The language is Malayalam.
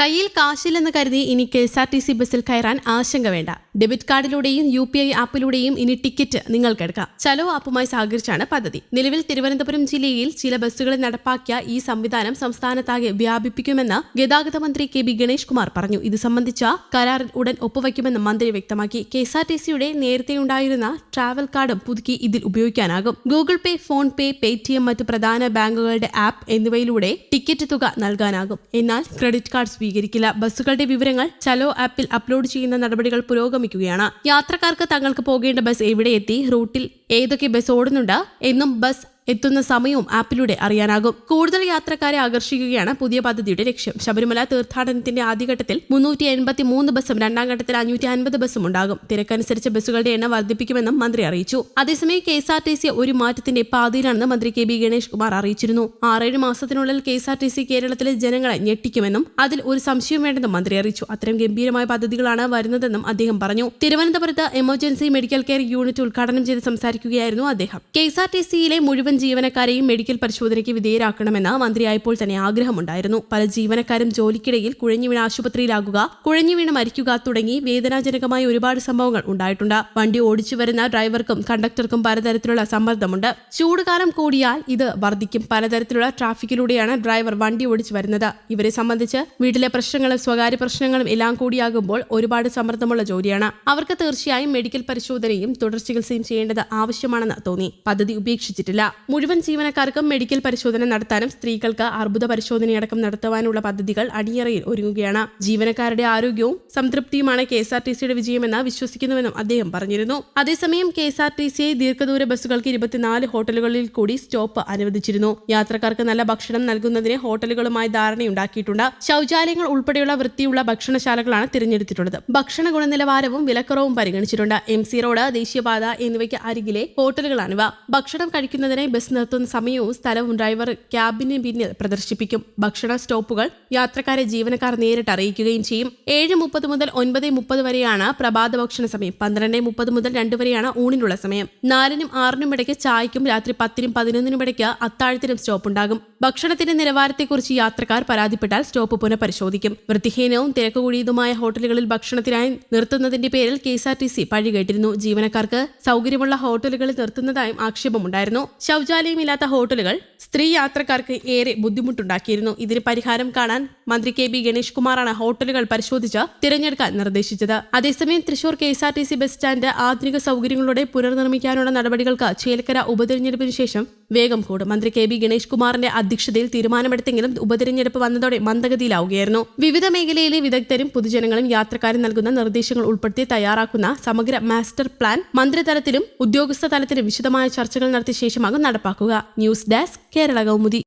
കയ്യിൽ കാശില്ലെന്ന് കരുതി ഇനി K S R T C ബസ്സിൽ കയറാൻ ആശങ്ക വേണ്ട. ഡെബിറ്റ് കാർഡിലൂടെയും യു പി ഐ ആപ്പിലൂടെയും ഇനി ടിക്കറ്റ് നിങ്ങൾക്ക് എടുക്കാം ചലോ ആപ്പുമായി സഹകരിച്ചാണ് പദ്ധതി. നിലവിൽ തിരുവനന്തപുരം ജില്ലയിൽ ചില ബസ്സുകളിൽ നടപ്പാക്കിയ ഈ സംവിധാനം സംസ്ഥാനത്താകെ വ്യാപിപ്പിക്കുമെന്ന് ഗതാഗത മന്ത്രി കെ ബി ഗണേഷ് കുമാർ പറഞ്ഞു. ഇത് സംബന്ധിച്ച കരാറിൽ ഉടൻ ഒപ്പുവയ്ക്കുമെന്ന് മന്ത്രി വ്യക്തമാക്കി. കെ എസ് ആർ ടി സിയുടെ നേരത്തെ ഉണ്ടായിരുന്ന ട്രാവൽ കാർഡും പുതുക്കി ഇതിൽ ഉപയോഗിക്കാനാകും. Google Pay PhonePe Paytm മറ്റ് പ്രധാന ബാങ്കുകളുടെ ആപ്പ് എന്നിവയിലൂടെ ടിക്കറ്റ് തുക നൽകാനാകും. എന്നാൽ ക്രെഡിറ്റ് കാർഡ് സ്വീകരിക്കില്ല. ബസ്സുകളുടെ വിവരങ്ങൾ ചലോ ആപ്പിൽ അപ്ലോഡ് ചെയ്യുന്ന നടപടികൾ പുരോഗമിക്കുകയാണ്. യാത്രക്കാർക്ക് തങ്ങൾക്ക് പോകേണ്ട ബസ് എവിടെ എത്തി? റൂട്ടിൽ ഏതൊക്കെ ബസ് ഓടുന്നുണ്ട്? എന്നും ബസ് എത്തുന്ന സമയവും ആപ്പിലൂടെ അറിയാനാകും. കൂടുതൽ യാത്രക്കാരെ ആകർഷിക്കുകയാണ് പുതിയ പദ്ധതിയുടെ ലക്ഷ്യം. ശബരിമല തീർത്ഥാടനത്തിന്റെ ആദ്യഘട്ടത്തിൽ മുന്നൂറ്റി എൺപത്തി മൂന്ന് ബസ്സും രണ്ടാം ഘട്ടത്തിൽ അഞ്ഞൂറ്റി അൻപത് ബസ്സും ഉണ്ടാകും. തിരക്കനുസരിച്ച് ബസ്സുകളുടെ എണ്ണം വർദ്ധിപ്പിക്കുമെന്നും മന്ത്രി അറിയിച്ചു. അതേസമയം K S R T C ഒരു മാറ്റത്തിന്റെ പാതയിലാണെന്ന് മന്ത്രി കെ ബി ഗണേഷ് കുമാർ അറിയിച്ചിരുന്നു. ആറേഴ് മാസത്തിനുള്ളിൽ K S R T C കേരളത്തിലെ ജനങ്ങളെ ഞെട്ടിക്കുമെന്നും അതിൽ ഒരു സംശയം വേണ്ടെന്നും മന്ത്രി അറിയിച്ചു. അത്തരം ഗംഭീരമായ പദ്ധതികളാണ് വരുന്നതെന്നും അദ്ദേഹം പറഞ്ഞു. തിരുവനന്തപുരത്ത് എമർജൻസി മെഡിക്കൽ കെയർ യൂണിറ്റ് ഉദ്ഘാടനം ചെയ്ത് സംസാരിക്കുകയായിരുന്നു അദ്ദേഹം. കെ എസ് ആർ ടി സിയിലെ മുഴുവൻ ജീവനക്കാരെയും മെഡിക്കൽ പരിശോധനയ്ക്ക് വിധേയരാക്കണമെന്ന് മന്ത്രിയായപ്പോൾ തന്നെ ആഗ്രഹമുണ്ടായിരുന്നു. പല ജീവനക്കാരും ജോലിക്കിടയിൽ കുഴഞ്ഞു വീണ് ആശുപത്രിയിലാകുക കുഴഞ്ഞു വീണ് മരിക്കുക തുടങ്ങി വേദനാജനകമായ ഒരുപാട് സംഭവങ്ങൾ ഉണ്ടായിട്ടുണ്ട്. വണ്ടി ഓടിച്ചു വരുന്ന ഡ്രൈവർക്കും കണ്ടക്ടർക്കും പലതരത്തിലുള്ള സമ്മർദ്ദമുണ്ട്. ചൂടുകാലം കൂടിയാൽ ഇത് വർദ്ധിക്കും. പലതരത്തിലുള്ള ട്രാഫിക്കിലൂടെയാണ് ഡ്രൈവർ വണ്ടി ഓടിച്ചു വരുന്നത് ഇവരെ സംബന്ധിച്ച് വീട്ടിലെ പ്രശ്നങ്ങളും സ്വകാര്യ പ്രശ്നങ്ങളും എല്ലാം കൂടിയാകുമ്പോൾ ഒരുപാട് സമ്മർദ്ദമുള്ള ജോലിയാണ്. അവർക്ക് തീർച്ചയായും മെഡിക്കൽ പരിശോധനയും തുടർ ചികിത്സയും ചെയ്യേണ്ടത് ആവശ്യമാണെന്ന് തോന്നി. പദ്ധതി ഉപേക്ഷിച്ചിട്ടില്ല. മുഴുവൻ ജീവനക്കാർക്കും മെഡിക്കൽ പരിശോധന നടത്താനും സ്ത്രീകൾക്ക് അർബുദ പരിശോധനയടക്കം നടത്തുവാനുള്ള പദ്ധതികൾ അടിയറയിൽ ഒരുങ്ങുകയാണ്. ജീവനക്കാരുടെ ആരോഗ്യവും സംതൃപ്തിയുമാണ് കെ എസ് ആർ ടി സിയുടെ വിജയമെന്ന് വിശ്വസിക്കുന്നുവെന്നും അദ്ദേഹം പറഞ്ഞിരുന്നു. അതേസമയം K S R T C ദീർഘദൂര ബസ്സുകൾക്ക് ഇരുപത്തിനാല് ഹോട്ടലുകളിൽ കൂടി സ്റ്റോപ്പ് അനുവദിച്ചിരുന്നു. യാത്രക്കാർക്ക് നല്ല ഭക്ഷണം നൽകുന്നതിന് ഹോട്ടലുകളുമായി ധാരണയുണ്ടാക്കിയിട്ടുണ്ട്. ശൗചാലയങ്ങൾ ഉൾപ്പെടെയുള്ള വൃത്തിയുള്ള ഭക്ഷണശാലകളാണ് തിരഞ്ഞെടുത്തിട്ടുള്ളത്. ഭക്ഷണ ഗുണനിലവാരവും വിലക്കുറവും പരിഗണിച്ചിട്ടുണ്ട്. എം സി റോഡ് ദേശീയപാത എന്നിവയ്ക്ക് അരികിലെ ഹോട്ടലുകളാണിവ. ഭക്ഷണം കഴിക്കുന്നതിനായി ബസ് നിർത്തുന്ന സമയവും സ്ഥലവും ഡ്രൈവർ ക്യാബിന് പിന്നിൽ പ്രദർശിപ്പിക്കും. ഭക്ഷണ സ്റ്റോപ്പുകൾ യാത്രക്കാരെ ജീവനക്കാർ നേരിട്ട് അറിയിക്കുകയും ചെയ്യും. ഏഴ് മുപ്പത് മുതൽ ഒൻപത് മുപ്പത് വരെയാണ് പ്രഭാത ഭക്ഷണ സമയം. പന്ത്രണ്ട് മുപ്പത് മുതൽ രണ്ട് വരെയാണ് ഊണിനുള്ള സമയം. നാലിനും ആറിനും ഇടയ്ക്ക് ചായക്കും രാത്രി പത്തിനും പതിനൊന്നിനും ഇടയ്ക്ക് അത്താഴത്തിനും സ്റ്റോപ്പ് ഉണ്ടാകും ഭക്ഷണത്തിന്റെ നിലവാരത്തെക്കുറിച്ച് യാത്രക്കാർ പരാതിപ്പെട്ടാൽ സ്റ്റോപ്പ് പുനഃപരിശോധിക്കും. വൃത്തിഹീനവും തിരക്ക് കൂടിയതുമായ ഹോട്ടലുകളിൽ ഭക്ഷണത്തിനായി നിർത്തുന്നതിന്റെ പേരിൽ K S R T C പഴി കേട്ടിരുന്നു ജീവനക്കാർക്ക് സൗകര്യമുള്ള ഹോട്ടലുകളിൽ നിർത്തുന്നതായും ആക്ഷേപമുണ്ടായിരുന്നു. ശൌചാലയമില്ലാത്ത ഹോട്ടലുകൾ സ്ത്രീ യാത്രക്കാർക്ക് ഏറെ ബുദ്ധിമുട്ടുണ്ടാക്കിയിരുന്നു. ഇതിന് പരിഹാരം കാണാൻ മന്ത്രി കെ ബി ഗണേഷ് കുമാറാണ് ഹോട്ടലുകൾ പരിശോധിച്ച് തിരഞ്ഞെടുക്കാൻ നിർദ്ദേശിച്ചത്. അതേസമയം Thrissur K S R T C bus stand ആധുനിക സൗകര്യങ്ങളോടെ പുനർനിർമ്മിക്കാനുള്ള നടപടികൾക്ക് ചേലക്കര ഉപതെരഞ്ഞെടുപ്പിന് ശേഷം വേഗം കൂടും. മന്ത്രി കെ ബി ഗണേഷ് കുമാറിന്റെ അധ്യക്ഷതയിൽ തീരുമാനമെടുത്തെങ്കിലും ഉപതെരഞ്ഞെടുപ്പ് വന്നതോടെ മന്ദഗതിയിലാവുകയായിരുന്നു. വിവിധ മേഖലയിലെ വിദഗ്ധരും പൊതുജനങ്ങളും യാത്രക്കാരും നൽകുന്ന നിർദ്ദേശങ്ങൾ ഉൾപ്പെടുത്തി തയ്യാറാക്കുന്ന സമഗ്ര മാസ്റ്റർ പ്ലാൻ മന്ത്രിതലത്തിലും ഉദ്യോഗസ്ഥ തലത്തിലും വിശദമായ ചർച്ചകൾ നടത്തിയ ശേഷമാകും നടപ്പാക്കുക. News desk Kerala Kaumudi.